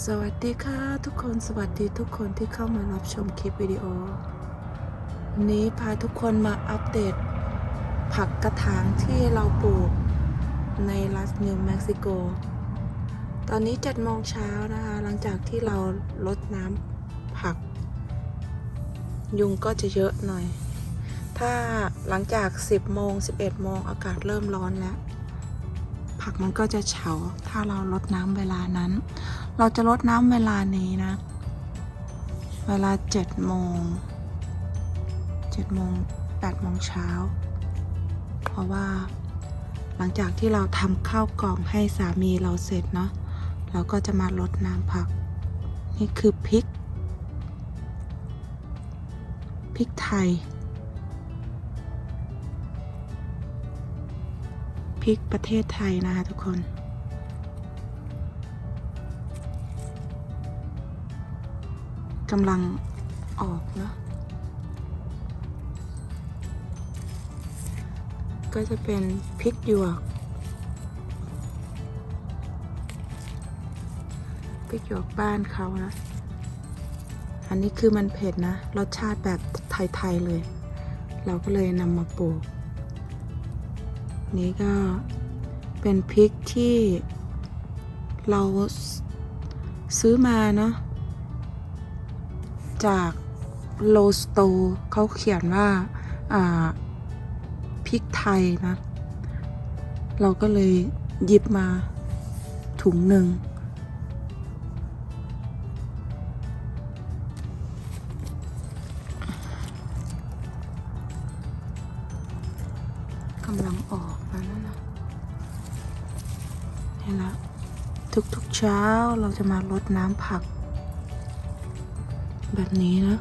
สวัสดีค่ะทุกคนสวัสดีทุกคนที่เข้ามารับชมคลิปวิดีโอวันนี้พาทุกคนมาอัปเดต ผักกระถางที่เราปลูกในรัฐนิวเม็กซิโก ตอนนี้7โมงเช้านะคะ หลังจากที่เราลดน้ำผัก ยุงก็จะเยอะหน่อย ถ้าหลังจาก 10โมง11โมงอากาศเริ่มร้อนแล้ว ผักมันก็จะเฉาถ้าเราลดน้ำเวลานั้น เราจะลดน้ำเวลานี้นะ เวลาเจ็ดโมงเจ็ดโมงแปดโมงเช้า เพราะว่าหลังจากที่เราทำข้าวกล่องให้สามีเราเสร็จเนาะเราก็จะมาลดน้ำผัก นี่คือพริกพริกไทยพริกประเทศไทยนะคะทุกคน กำลังออกเนอะก็จะเป็นพริกหยวกพริกหยวกบ้านเขานะ อันนี้คือมันเผ็ดนะ รสชาติแบบไทย ๆ เลย เราก็เลยนำมาปลูก นี่ก็เป็นพริกที่เราซื้อมาเนาะ จากโลสโตเขาเขียนว่าพริกไทยนะ เราก็เลยหยิบมาถุงหนึ่ง กำลังออกแล้วนะนะนี่ละทุกๆเช้าเราจะมาลดน้ำผัก แบบนี้นะ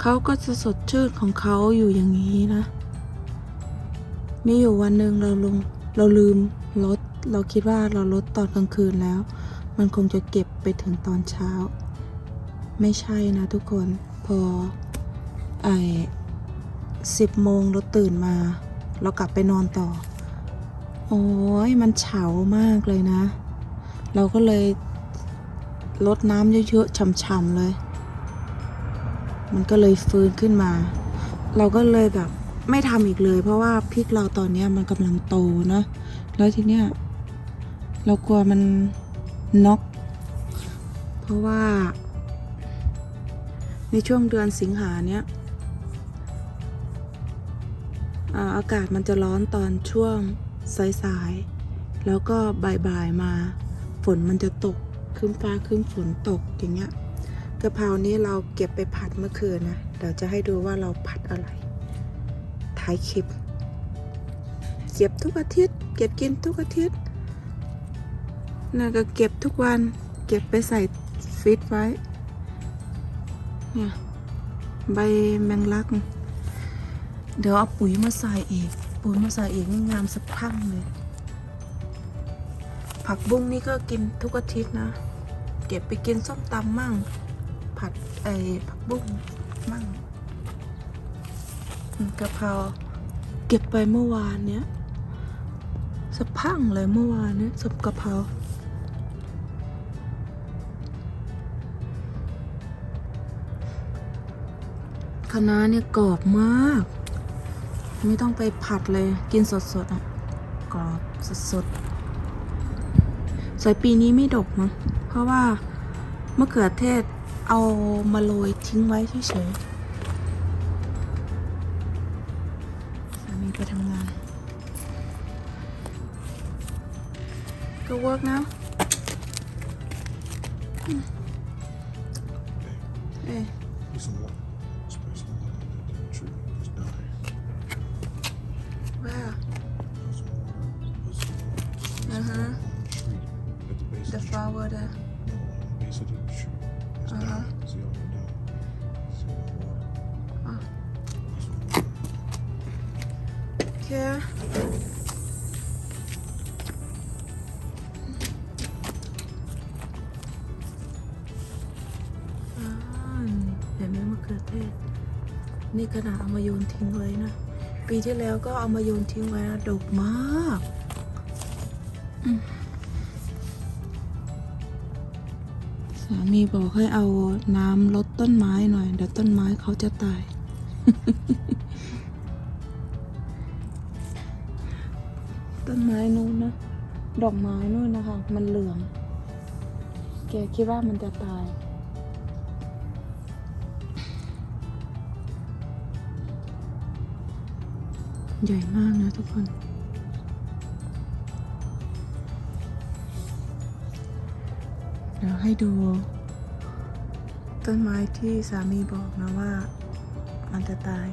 เขาก็จะสดชื่นของเขาอยู่อย่างนี้นะ มีอยู่วันหนึ่งเราลงเราลืมลด เราคิดว่าเราลดตอนกลางคืนแล้ว มันคงจะเก็บไปถึงตอนเช้า ไม่ใช่นะทุกคนพอไอ้สิบโมงเราตื่นมา เรากลับไปนอนต่อ โอ้ยมันเฉามากเลยนะ เราก็เลยลดน้ำเยอะๆฉ่ำๆเลย มันก็เลยฟื้นขึ้นมา เราก็เลยแบบไม่ทำอีกเลย เพราะว่าพริกเราตอนเนี้ยมันกำลังโตเนอะแล้วทีเนี้ยเรากลัวมันน็อกเพราะว่า ในช่วงเดือนสิงหาเนี้ยอ่าอากาศมันจะร้อนตอนช่วงสายๆ แล้วก็บ่ายๆมา ฝนมันจะตกครึ้มฟ้าครึ้มฝนตกอย่างเงี้ย กะเพรานี้เราเก็บไปผัดเมื่อคืนนะ เดี๋ยวจะให้ดูว่าเราผัดอะไร ท้ายคลิป เก็บทุกอาทิตย์ เก็บกินทุกอาทิตย์น่าก็เก็บทุกวัน เก็บไปใส่ฟิตไว้ เนี่ยใบแมงลัก เดี๋ยวเอาปุ๋ยมาใส่อีก ปุ๋ยมาใส่อีกนี่งามสักพังเลย ผักบุ้งนี่ก็กินทุกอาทิตย์นะ เก็บไปกินส้มตำมั่ง ผัดไอ้ผักบุ้งมั่งกะเพราเก็บไปเมื่อวานเนี้ยสะพังเลยเมื่อวานเนี้ยสับกะเพราคณะเนี่ยกรอบมาก ไม่ต้องไปผัดเลยกินสดๆอะกรอบสดๆสายปีนี้ไม่ดกนะเพราะว่ามะเขือเทศ เอามาโรยทิ้งไว้เฉยๆสามีไปทำงาน ก็เวิร์กนะอืมเอ้ย Put some water. Spray some water on that tree. It's dying. where Put some water. Put some water. Uh-huh. On the tree. At the base the of the tree. flower there It's uh-huh. down. See all the down. See all the water. Uh. That's what okay. เห็นไหมมะเขือเทศ นี่ขนาดเอามาโยนทิ้งไว้นะ ปีที่แล้วก็เอามาโยนทิ้งไว้นะดกมากามีบอกให้เอาน้ำลดต้นไม้หน่อย เดี๋ยวต้นไม้เขาจะตาย ต้นไม้นู้นนะ ดอกไม้นู้นนะคะ มันเหลือง แกคิดว่ามันจะตาย ใหญ่มากนะทุกคน ให้ดู ต้นไม้ที่สามีบอกนะว่า มันจะตาย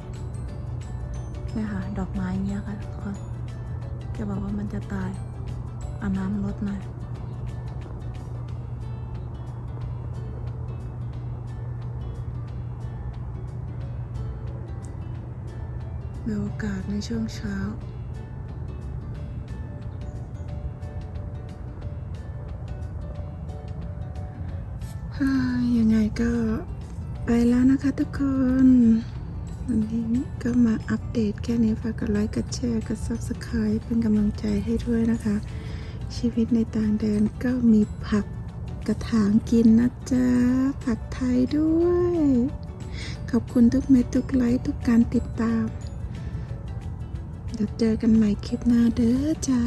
เนี่ยค่ะ ดอกไม้เนี้ยค่ะทุกคนแกบอกว่ามันจะตายเอาน้ำลดหน่อยมีโอกาสในช่วงเช้า ยังไงก็ไปแล้วนะคะทุกคน วันนี้ก็มาอัปเดตแค่นี้ฝากกดไลค์ กดแชร์ กด Subscribe เป็นกำลังใจให้ด้วยนะคะ ชีวิตในต่างแดนก็มีผักกระถางกินนะจ๊ะ ผักไทยด้วย ขอบคุณทุกเม็ดทุกไลค์ทุกการติดตาม เดี๋ยวเจอกันใหม่คลิปหน้าเด้อจ้า